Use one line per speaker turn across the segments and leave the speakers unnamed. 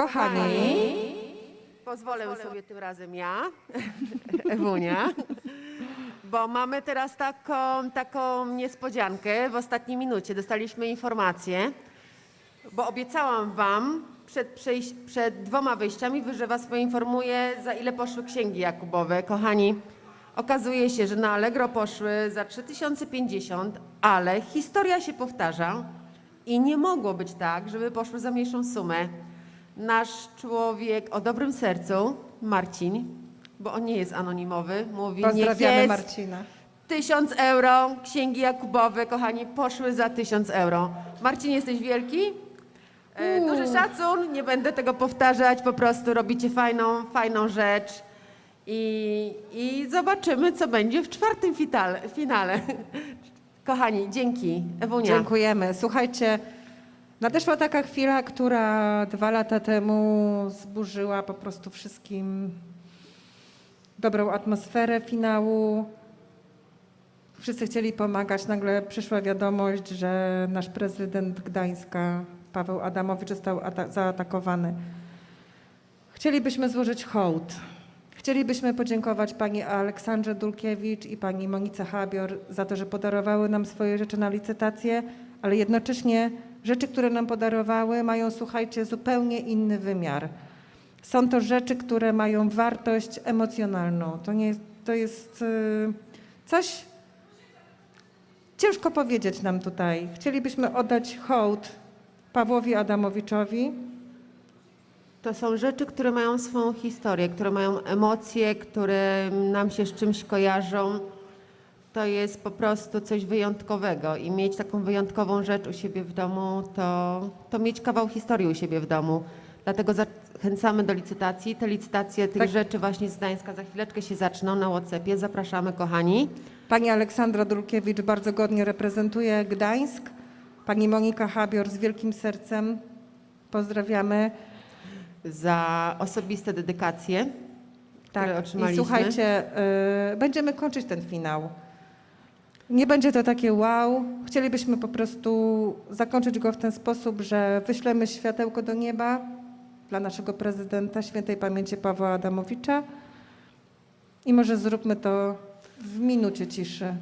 Kochani,
Pozwolę sobie tym razem ja, Ewunia, bo mamy teraz taką, taką niespodziankę w ostatniej minucie. Dostaliśmy informację, bo obiecałam Wam przed, przejś- przed dwoma wyjściami, że Was poinformuję, za ile poszły księgi Jakubowe. Kochani, okazuje się, że na Allegro poszły za 3050, ale historia się powtarza i nie mogło być tak, żeby poszły za mniejszą sumę. Nasz człowiek o dobrym sercu, Marcin, bo on nie jest anonimowy, mówi, niech
pozdrawiamy
jest
Marcina.
Tysiąc euro, księgi Jakubowe, kochani, poszły za tysiąc euro. Marcin, jesteś wielki? E, duży szacun, nie będę tego powtarzać, po prostu robicie fajną, fajną rzecz i, i zobaczymy, co będzie w czwartym finale. finale. Kochani, dzięki. Ewunia.
Dziękujemy. Słuchajcie, nadeszła taka chwila, która dwa lata temu zburzyła po prostu wszystkim dobrą atmosferę finału. Wszyscy chcieli pomagać. Nagle przyszła wiadomość, że nasz prezydent Gdańska, Paweł Adamowicz, został ata- zaatakowany. Chcielibyśmy złożyć hołd. Chcielibyśmy podziękować pani Aleksandrze Dulkiewicz i pani Monice Habior za to, że podarowały nam swoje rzeczy na licytację, ale jednocześnie rzeczy, które nam podarowały, mają, słuchajcie, zupełnie inny wymiar. Są to rzeczy, które mają wartość emocjonalną. To, nie, to jest y, coś, ciężko powiedzieć nam tutaj. Chcielibyśmy oddać hołd Pawłowi Adamowiczowi,
To są rzeczy, które mają swoją historię, które mają emocje, które nam się z czymś kojarzą. To jest po prostu coś wyjątkowego i mieć taką wyjątkową rzecz u siebie w domu, to, to mieć kawał historii u siebie w domu. Dlatego zachęcamy do licytacji. Te licytacje tych
Tak.
rzeczy właśnie z Gdańska za chwileczkę się zaczną na Whatsappie. Zapraszamy, kochani.
Pani Aleksandra Dulkiewicz bardzo godnie reprezentuje Gdańsk. Pani Monika Habior z wielkim sercem. Pozdrawiamy.
Za osobiste dedykacje, które
Tak, i
otrzymaliśmy.
słuchajcie, y, będziemy kończyć ten finał. Nie będzie to takie wow. Chcielibyśmy po prostu zakończyć go w ten sposób, że wyślemy światełko do nieba dla naszego prezydenta świętej pamięci Pawła Adamowicza i może zróbmy to w minucie ciszy.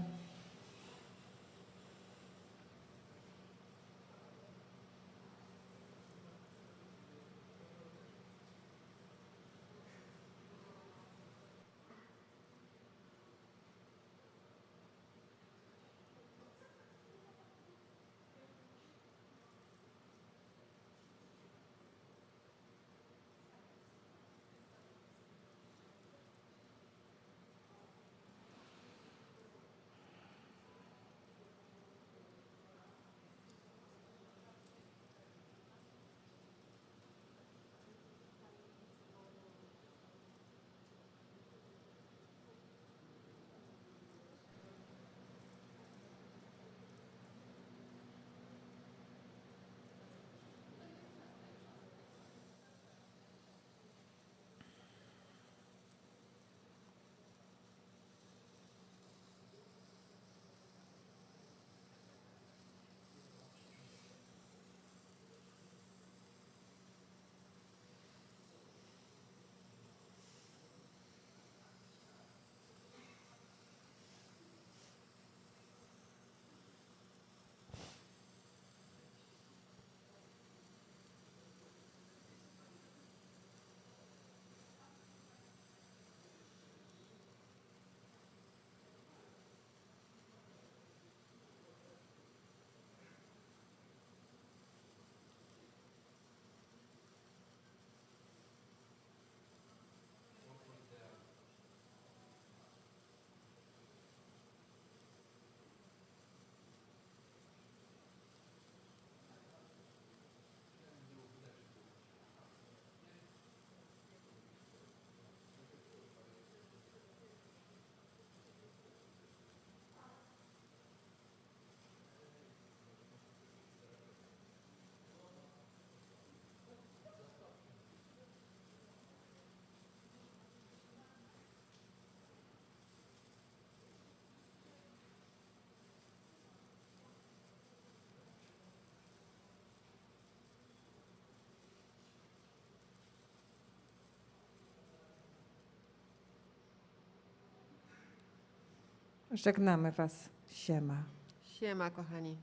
Żegnamy Was. Siema.
Siema, kochani.